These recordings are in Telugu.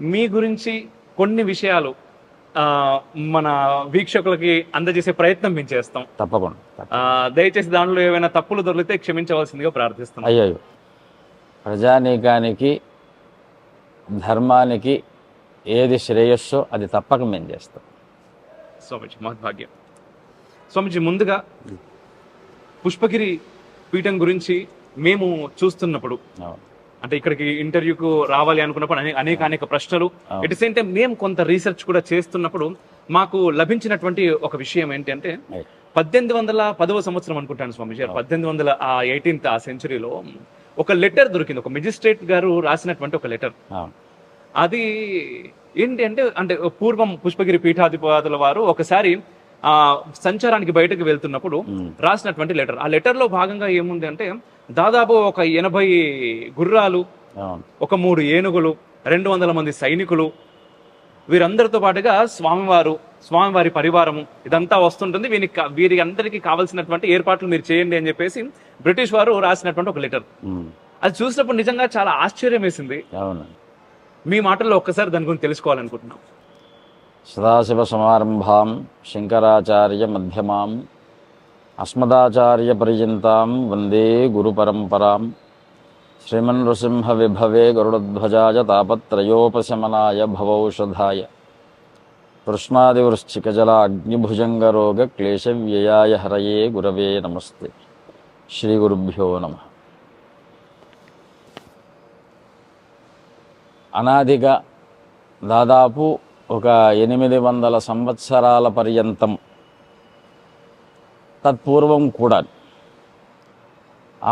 మీ గురించి కొన్ని విషయాలు మన వీక్షకులకి అందజేసే ప్రయత్నం మేము చేస్తాం. తప్పకుండా దయచేసి దానిలో ఏమైనా తప్పులు దొరికితే క్షమించవలసిందిగా ప్రార్థిస్తున్నాం. అయ్యో ప్రజానీకానికి ధర్మానికి ఏది శ్రేయస్సో అది తప్పక మేము చేస్తాం. స్వామిజీ మహద్భాగ్యం స్వామిజీ ముందుగా పుష్పగిరి పీఠం గురించి మేము చూస్తున్నప్పుడు. అంటే ఇక్కడికి ఇంటర్వ్యూకు రావాలి అనుకున్నప్పుడు అనే- అనేక అనేక ప్రశ్నలు. ఎట్ ద సేమ్ టైం మేము కొంత రీసెర్చ్ కూడా చేస్తున్నప్పుడు మాకు లభించినటువంటి ఒక విషయం ఏంటంటే. పద్దెనిమిది వందల పదవ సంవత్సరం అనుకుంటాను స్వామిజీ. పద్దెనిమిది వందల ఆ ఎయిటీన్త్ ఆ సెంచరీలో ఒక లెటర్ దొరికింది. ఒక మెజిస్ట్రేట్ గారు రాసినటువంటి ఒక లెటర్ అది ఏంటి అంటే అంటే పూర్వం పుష్పగిరి పీఠాధిపతుల వారు ఒకసారి ఆ సంచారానికి బయటకు వెళ్తున్నప్పుడు. రాసినటువంటి లెటర్. ఆ లెటర్లో భాగంగా ఏముంది అంటే దాదాపు ఒక ఎనభై గుర్రాలు ఒక మూడు ఏనుగులు రెండు వందల మంది సైనికులు వీరందరితో పాటుగా స్వామివారు స్వామివారి పరివారము ఇదంతా వస్తుంటుంది. వీరికి వీరి అందరికీ కావాల్సినటువంటి ఏర్పాట్లు మీరు చేయండి అని చెప్పేసి బ్రిటిష్ వారు రాసినటువంటి ఒక లెటర్. అది చూసినప్పుడు నిజంగా చాలా ఆశ్చర్యం వేసింది మీ మాటల్లో ఒక్కసారి దాని గురించి తెలుసుకోవాలనుకుంటున్నాం. సదాశివసమారంభాం శంకరాచార్య మధ్యమాం అస్మదాచార్య వందే గురుపరంపరాం. శ్రీమన్ నృసింహ విభవే గరుడధ్వజాయ తాపత్రయోపశమనాయ భవౌషధాయ. కృష్ణాదివృశ్చికజల అగ్నిభుజంగరోగ క్లేశవ్యయాయ హరయే గురవే నమస్తే. శ్రీ గురుభ్యో నమ. అనాదిగా దాదాపు ఒక ఎనిమిది వందల సంవత్సరాల పర్యంతం తత్పూర్వం కూడా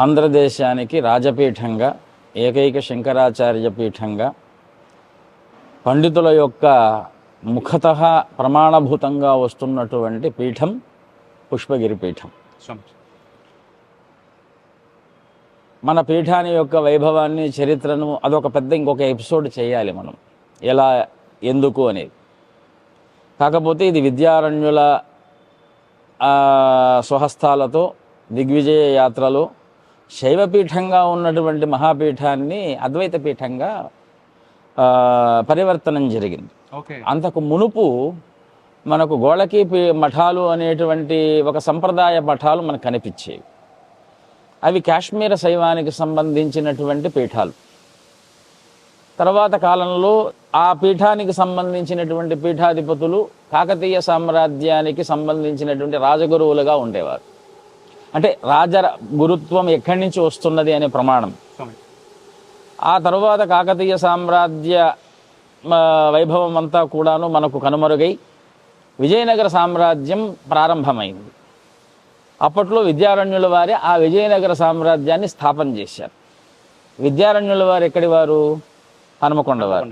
ఆంధ్రదేశానికి రాజపీఠంగా ఏకైక శంకరాచార్య పీఠంగా పండితుల యొక్క ముఖత ప్రమాణభూతంగా వస్తున్నటువంటి పీఠం పుష్పగిరి పీఠం. మన పీఠాన్ని యొక్క వైభవాన్ని చరిత్రను అదొక పెద్ద ఇంకొక ఎపిసోడ్ చేయాలి మనం. ఎలా ఎందుకు అనేది. కాకపోతే ఇది విద్యారణ్యుల స్వహస్తాలతో దిగ్విజయ యాత్రలో శైవపీఠంగా ఉన్నటువంటి మహాపీఠాన్ని అద్వైత పీఠంగా పరివర్తనం జరిగింది. ఓకే. అంతకు మునుపు మనకు గోళకి మఠాలు అనేటువంటి ఒక సంప్రదాయ మఠాలు మనకు కనిపించేవి. అవి కాశ్మీర శైవానికి సంబంధించినటువంటి పీఠాలు. తర్వాత కాలంలో ఆ పీఠానికి సంబంధించినటువంటి పీఠాధిపతులు కాకతీయ సామ్రాజ్యానికి సంబంధించినటువంటి రాజగురువులుగా ఉండేవారు. అంటే రాజ గురుత్వం ఎక్కడి నుంచి వస్తున్నది అనే ప్రమాణం. ఆ తరువాత కాకతీయ సామ్రాజ్య వైభవం అంతా కూడాను మనకు కనుమరుగై విజయనగర సామ్రాజ్యం ప్రారంభమైంది. అప్పట్లో విద్యారణ్యుల వారే ఆ విజయనగర సామ్రాజ్యాన్ని స్థాపన చేశారు. విద్యారణ్యుల వారు ఎక్కడి వారు హనుమకొండ. వారు.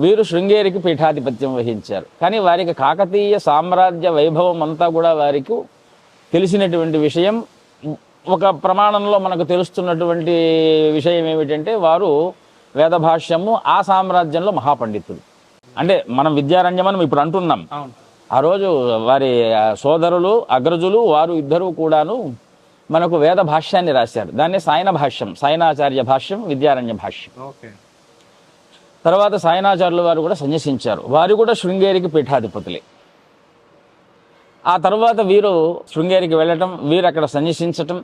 వీరు శృంగేరికి పీఠాధిపత్యం వహించారు. కానీ వారికి కాకతీయ సామ్రాజ్య వైభవం అంతా కూడా వారికి తెలిసినటువంటి విషయం ఒక ప్రమాణంలో మనకు తెలుస్తున్నటువంటి విషయం ఏమిటంటే వారు వేదభాష్యము ఆ సామ్రాజ్యంలో మహాపండితులు. అంటే మనం విద్యారణ్యం అని ఇప్పుడు అంటున్నాం. ఆ రోజు వారి సోదరులు అగ్రజులు వారు ఇద్దరూ కూడాను మనకు వేద భాష్యాన్ని రాశారు. దాన్ని సాయన భాష్యం సాయనాచార్య భాష్యం విద్యారణ్య భాష్యం. ఓకే. తర్వాత సాయనాచార్యుల వారు కూడా సన్యసించారు. వారు కూడా శృంగేరికి పీఠాధిపతులే. ఆ తర్వాత వీరు శృంగేరికి వెళ్ళటం వీరు అక్కడ సన్యసించటం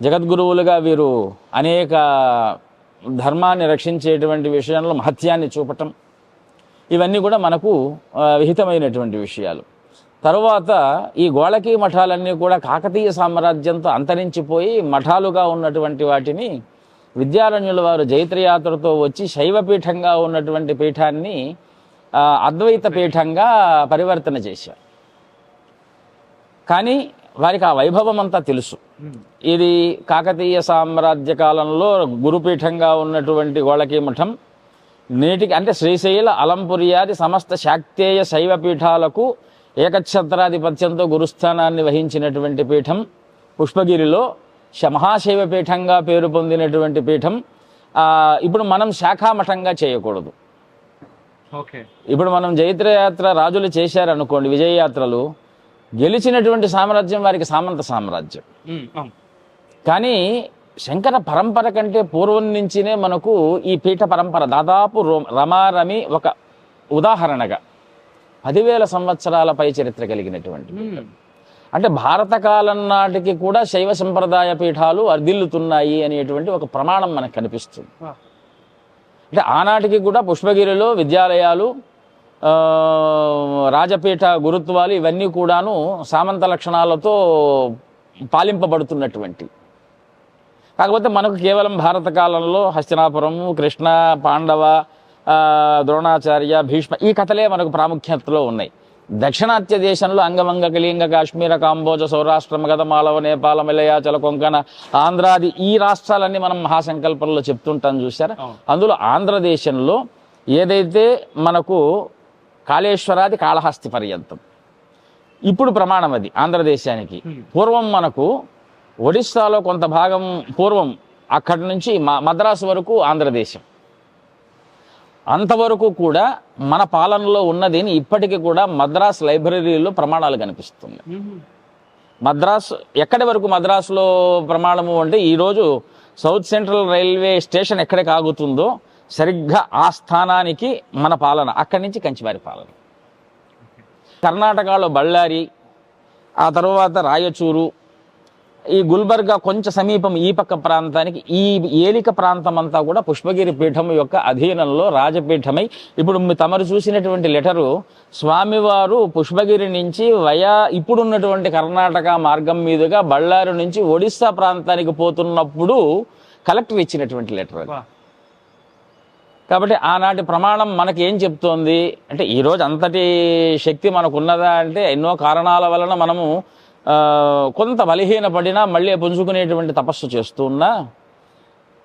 జగద్గురువులుగా వీరు అనేక ధర్మాన్ని రక్షించేటువంటి విషయంలో మహత్యాన్ని చూపటం ఇవన్నీ కూడా మనకు విహితమైనటువంటి విషయాలు. తరువాత ఈ గోళకీ మఠాలన్నీ కూడా కాకతీయ సామ్రాజ్యంతో అంతరించిపోయి మఠాలుగా ఉన్నటువంటి వాటిని విద్యారణ్యుల వారు జైత్రయాత్రతో వచ్చి శైవపీఠంగా ఉన్నటువంటి పీఠాన్ని అద్వైత పీఠంగా పరివర్తన చేశారు. కానీ వారికి ఆ వైభవం అంతా తెలుసు. ఇది కాకతీయ సామ్రాజ్య కాలంలో గురుపీఠంగా ఉన్నటువంటి గోళకీ మఠం నేటికి అంటే శ్రీశైల అలంపురియాది సమస్త శాక్తేయ శైవ పీఠాలకు ఏకఛత్రాధిపత్యంతో గురుస్థానాన్ని వహించినటువంటి పీఠం పుష్పగిరిలో మహాశైవ పీఠంగా పేరు పొందినటువంటి పీఠం ఆ, ఇప్పుడు మనం శాఖామఠంగా చేయకూడదు. ఓకే. ఇప్పుడు మనం జైత్రయాత్ర రాజులు చేశారనుకోండి విజయయాత్రలు గెలిచినటువంటి సామ్రాజ్యం వారికి సామంత సామ్రాజ్యం. కానీ శంకర పరంపర కంటే పూర్వం నుంచినే మనకు ఈ పీఠ పరంపర దాదాపు రో- రమారమి ఒక ఉదాహరణగా పదివేల సంవత్సరాల పై చరిత్ర కలిగినటువంటి. అంటే భారత కాలం నాటికి కూడా శైవ సంప్రదాయ పీఠాలు వర్ధిల్లుతున్నాయి అనేటువంటి ఒక ప్రమాణం మనకు కనిపిస్తుంది. అంటే ఆనాటికి కూడా పుష్పగిరిలో విద్యాలయాలు రాజపీఠ గురుత్వాలు ఇవన్నీ కూడాను సామంత లక్షణాలతో పాలింపబడుతున్నటువంటి. కాకపోతే మనకు కేవలం భారత కాలంలో హస్తినాపురము కృష్ణ పాండవ ద్రోణాచార్య భీష్మ ఈ కథలే మనకు ప్రాముఖ్యతలో ఉన్నాయి. దక్షిణాత్య దేశంలో అంగవంగ కళింగ కాశ్మీర కాంబోజ సౌరాష్ట్ర మగధ మాలవ నేపాల మలయాచల కొంకణ ఆంధ్రాది ఈ రాష్ట్రాలన్నీ మనం మహాసంకల్పంలో చెప్తుంటాం చూసారా. అందులో ఆంధ్రదేశంలో ఏదైతే మనకు కాళేశ్వరాది కాళహస్తి పర్యంతం ఇప్పుడు ప్రమాణం అది ఆంధ్రదేశానికి. పూర్వం మనకు ఒడిస్సాలో కొంత భాగం పూర్వం అక్కడి నుంచి మ- మద్రాసు వరకు ఆంధ్రదేశం. అంతవరకు కూడా మన పాలనలో ఉన్నదిని ఇప్పటికీ కూడా మద్రాస్ లైబ్రరీలో ప్రమాణాలు కనిపిస్తుంది మద్రాస్ ఎక్కడి వరకు మద్రాసులో ప్రమాణము అంటే ఈరోజు సౌత్ సెంట్రల్ రైల్వే స్టేషన్ ఎక్కడికి ఆగుతుందో సరిగ్గా ఆ స్థానానికి మన పాలన అక్కడి నుంచి కంచివారి పాలన. కర్ణాటకలో బళ్ళారి ఆ తర్వాత రాయచూరు ఈ గుల్బర్గా కొంచెం సమీపం ఈ పక్క ప్రాంతానికి ఈ ఏలిక ప్రాంతం అంతా కూడా పుష్పగిరి పీఠం యొక్క అధీనంలో రాజపీఠమై. ఇప్పుడు తమరు చూసినటువంటి లెటరు స్వామివారు పుష్పగిరి నుంచి వయా ఇప్పుడున్నటువంటి కర్ణాటక మార్గం మీదుగా బళ్ళారి నుంచి ఒడిస్సా ప్రాంతానికి పోతున్నప్పుడు కలెక్టర్ ఇచ్చినటువంటి లెటర్. కాబట్టి ఆనాటి ప్రమాణం మనకి ఏం చెప్తోంది? అంటే ఈరోజు అంతటి శక్తి మనకు ఉన్నదా అంటే ఎన్నో కారణాల వలన మనము కొంత బలహీనపడినా మళ్ళీ పుంజుకునేటువంటి తపస్సు చేస్తూ ఉన్నా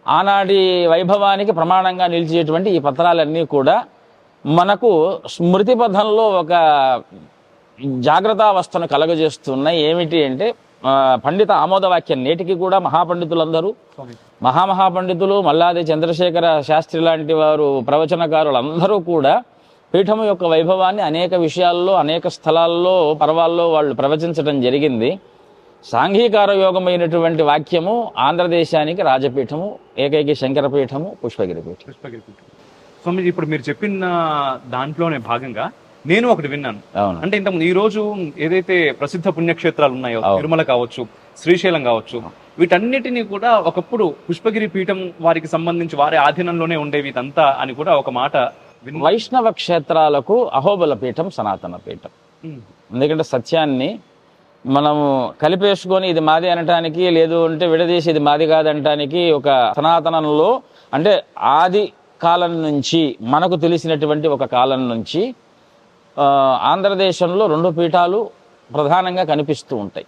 ఆనాటి వైభవానికి ప్రమాణంగా నిలిచేటువంటి ఈ పత్రాలన్నీ కూడా మనకు స్మృతి పథంలో ఒక జాగ్రత్తావస్థను కలగజేస్తున్నాయి ఏమిటి అంటే పండిత ఆమోదవాక్యం నేటికి కూడా మహాపండితులందరూ. మహామహాపండితులు మల్లాది చంద్రశేఖర శాస్త్రి లాంటి వారు ప్రవచనకారులందరూ కూడా పీఠము యొక్క వైభవాన్ని అనేక విషయాల్లో అనేక స్థలాల్లో పర్వాల్లో వాళ్ళు ప్రవచించడం జరిగింది. సాంఘీకార యోగమైనటువంటి వాక్యము ఆంధ్రదేశానికి రాజపీఠము ఏకైక శంకరపీఠము పుష్పగిరి పీఠం పుష్పగిరి పీఠం. స్వామి ఇప్పుడు మీరు చెప్పిన దాంట్లోనే భాగంగా నేను ఒకటి విన్నాను. అవును. అంటే ఇంతకుముందు ఈ రోజు ఏదైతే ప్రసిద్ధ పుణ్యక్షేత్రాలు ఉన్నాయో. తిరుమల కావచ్చు శ్రీశైలం కావచ్చు వీటన్నిటిని కూడా ఒకప్పుడు పుష్పగిరి పీఠం వారికి సంబంధించి వారి ఆధీనంలోనే ఉండేవి ఇదంతా అని కూడా ఒక మాట వైష్ణవ క్షేత్రాలకు అహోబల పీఠం సనాతన పీఠం. ఎందుకంటే సత్యాన్ని మనము కలిపేసుకొని ఇది మాది అనటానికి లేదు అంటే విడదీసి ఇది మాది కాదనటానికి ఒక సనాతనంలో అంటే ఆది కాలం నుంచి మనకు తెలిసినటువంటి ఒక కాలం నుంచి ఆంధ్రదేశంలో రెండు పీఠాలు ప్రధానంగా కనిపిస్తూ ఉంటాయి.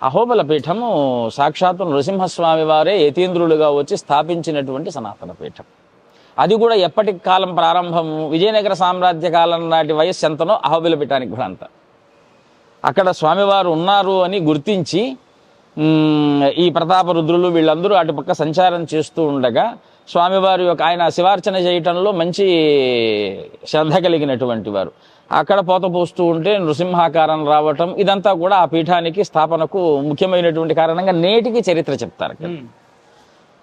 అహోబల పీఠము సాక్షాత్తు నృసింహస్వామి వారే యతీంద్రులుగా వచ్చి స్థాపించినటువంటి సనాతన పీఠం. అది కూడా ఎప్పటి కాలం ప్రారంభము. విజయనగర సామ్రాజ్య కాలం నాటి వయస్సు ఎంతనో అహోబిల పీఠానికి అంత. అక్కడ స్వామివారు ఉన్నారు అని గుర్తించి ఈ ప్రతాప రుద్రులు వీళ్ళందరూ అటుపక్క సంచారం చేస్తూ ఉండగా స్వామివారి యొక్క ఆయన శివార్చన చేయటంలో మంచి శ్రద్ధ కలిగినటువంటి వారు. అక్కడ పోత పోస్తూ ఉంటే నృసింహాకారం రావటం ఇదంతా కూడా ఆ పీఠానికి స్థాపనకు ముఖ్యమైనటువంటి కారణంగా నేటికి చరిత్ర చెప్తారు. అక్కడ.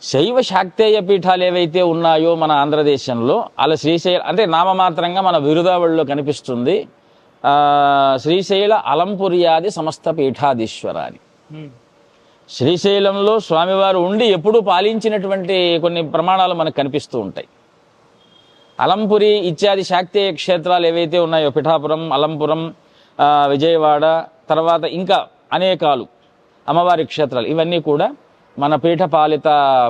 శైవ శాక్తేయ పీఠాలు ఏవైతే ఉన్నాయో మన ఆంధ్రదేశంలో అలా శ్రీశైల అంటే నామమాత్రంగా మన విరుదావళిలో కనిపిస్తుంది ఆ, శ్రీశైల అలంపుర్యాది సమస్త పీఠాధీశ్వర అని. శ్రీశైలంలో స్వామివారు ఉండి ఎప్పుడూ పాలించినటువంటి కొన్ని ప్రమాణాలు మనకు కనిపిస్తూ ఉంటాయి అలంపురి ఇత్యాది శాక్తేయ క్షేత్రాలు ఏవైతే ఉన్నాయో పిఠాపురం అలంపురం విజయవాడ తర్వాత ఇంకా అనేకాలు అమ్మవారి క్షేత్రాలు ఇవన్నీ కూడా మన పీఠ పాలిత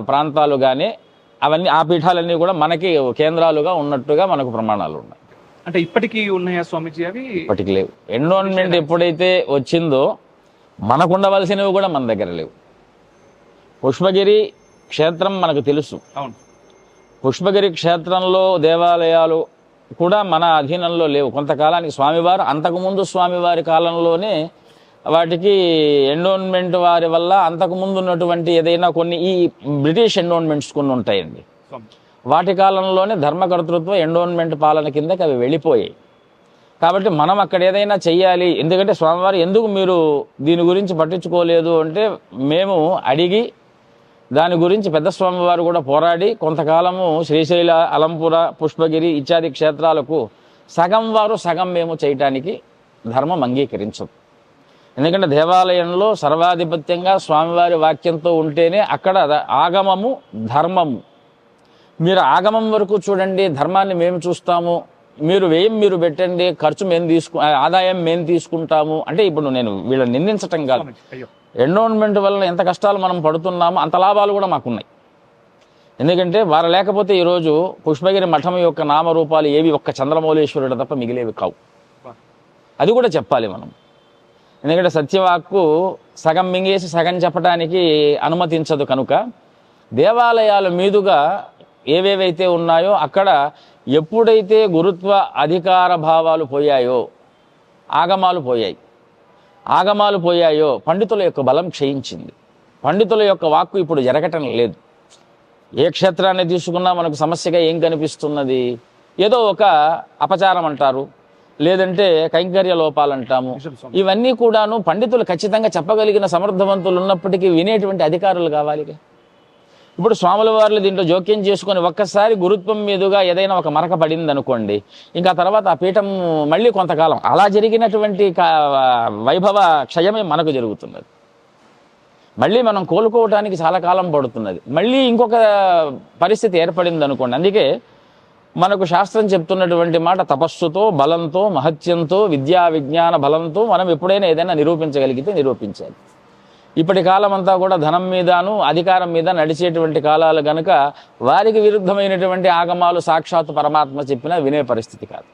ప్రాంతాలుగానే అవన్నీ ఆ పీఠాలన్నీ కూడా మనకి కేంద్రాలుగా ఉన్నట్టుగా మనకు ప్రమాణాలు ఉన్నాయి. అంటే ఇప్పటికీ ఉన్నాయా స్వామిజీ అవి? ఇప్పటికి లేవు. ఎన్రోన్మెంట్ ఎప్పుడైతే వచ్చిందో మనకు ఉండవలసినవి కూడా మన దగ్గర లేవు. పుష్పగిరి క్షేత్రం మనకు తెలుసు. అవును. పుష్పగిరి క్షేత్రంలో దేవాలయాలు కూడా మన అధీనంలో లేవు. కొంతకాలానికి స్వామివారు అంతకుముందు స్వామివారి కాలంలోనే వాటికి ఎండోన్మెంట్ వారి వల్ల అంతకుముందు ఉన్నటువంటి ఏదైనా కొన్ని ఈ బ్రిటిష్ ఎండోన్మెంట్స్ కొన్ని ఉంటాయండి. వాటి కాలంలోనే ధర్మకర్తృత్వ ఎండోన్మెంట్ పాలన కిందకి అవి వెళ్ళిపోయాయి. కాబట్టి మనం అక్కడ ఏదైనా చెయ్యాలి. ఎందుకంటే స్వామివారు ఎందుకు మీరు దీని గురించి పట్టించుకోలేదు అంటే మేము అడిగి దాని గురించి పెద్ద స్వామివారు కూడా పోరాడి కొంతకాలము శ్రీశైల అలంపుర పుష్పగిరి ఇత్యాది క్షేత్రాలకు సగం వారు సగం మేము చేయటానికి ధర్మం అంగీకరించదు ఎందుకంటే దేవాలయంలో సర్వాధిపత్యంగా స్వామివారి వాక్యంతో ఉంటేనే అక్కడ ఆగమము ధర్మము. మీరు ఆగమం వరకు చూడండి ధర్మాన్ని మేము చూస్తాము. మీరు వ్యయం మీరు పెట్టండి ఖర్చు మేము తీసుకు ఆదాయం మేము తీసుకుంటాము. అంటే ఇప్పుడు నేను వీళ్ళని నిందించటం కాదు. ఎండోన్మెంట్ వల్ల ఎంత కష్టాలు మనం పడుతున్నామో అంత లాభాలు కూడా మాకున్నాయి. ఎందుకంటే వారు లేకపోతే ఈరోజు పుష్పగిరి మఠం యొక్క నామరూపాలు ఏవి ఒక్క చంద్రమౌళేశ్వరుడు తప్ప మిగిలేవి కావు. అది కూడా చెప్పాలి మనం. ఎందుకంటే సత్యవాక్కు సగం మింగేసి సగం చెప్పడానికి అనుమతించదు కనుక దేవాలయాల మీదుగా ఏవేవైతే ఉన్నాయో అక్కడ ఎప్పుడైతే గురుత్వ అధికార భావాలు పోయాయో ఆగమాలు పోయాయి. ఆగమాలు పోయాయో పండితుల యొక్క బలం క్షయించింది. పండితుల యొక్క వాక్కు ఇప్పుడు జరగటం లేదు. ఏ క్షేత్రాన్ని తీసుకున్నా మనకు సమస్యగా ఏం కనిపిస్తున్నది? ఏదో ఒక అపచారం అంటారు. లేదంటే కైంకర్య లోపాలు అంటాము ఇవన్నీ కూడాను పండితులు ఖచ్చితంగా చెప్పగలిగిన సమర్థవంతులు ఉన్నప్పటికీ వినేటువంటి అధికారులు కావాలి ఇప్పుడు స్వాముల వార్లు దీంట్లో జోక్యం చేసుకొని ఒక్కసారి గురుత్వం మీదుగా ఏదైనా ఒక మరక పడింది అనుకోండి ఇంకా తర్వాత ఆ పీఠం మళ్ళీ కొంతకాలం అలా జరిగినటువంటి వైభవ క్షయమే మనకు జరుగుతున్నది. మళ్ళీ మనం కోలుకోవడానికి చాలా కాలం పడుతున్నది. మళ్ళీ ఇంకొక పరిస్థితి ఏర్పడింది అనుకోండి అందుకే మనకు శాస్త్రం చెప్తున్నటువంటి మాట తపస్సుతో బలంతో మహత్యంతో విద్యా విజ్ఞాన బలంతో మనం ఎప్పుడైనా ఏదైనా నిరూపించగలిగితే నిరూపించాలి. ఇప్పటి కాలం అంతా కూడా ధనం మీదను అధికారం మీద నడిచేటువంటి కాలాలు గనుక వారికి విరుద్ధమైనటువంటి ఆగమాలు సాక్షాత్తు పరమాత్మ చెప్పినా వినే పరిస్థితి కాదు.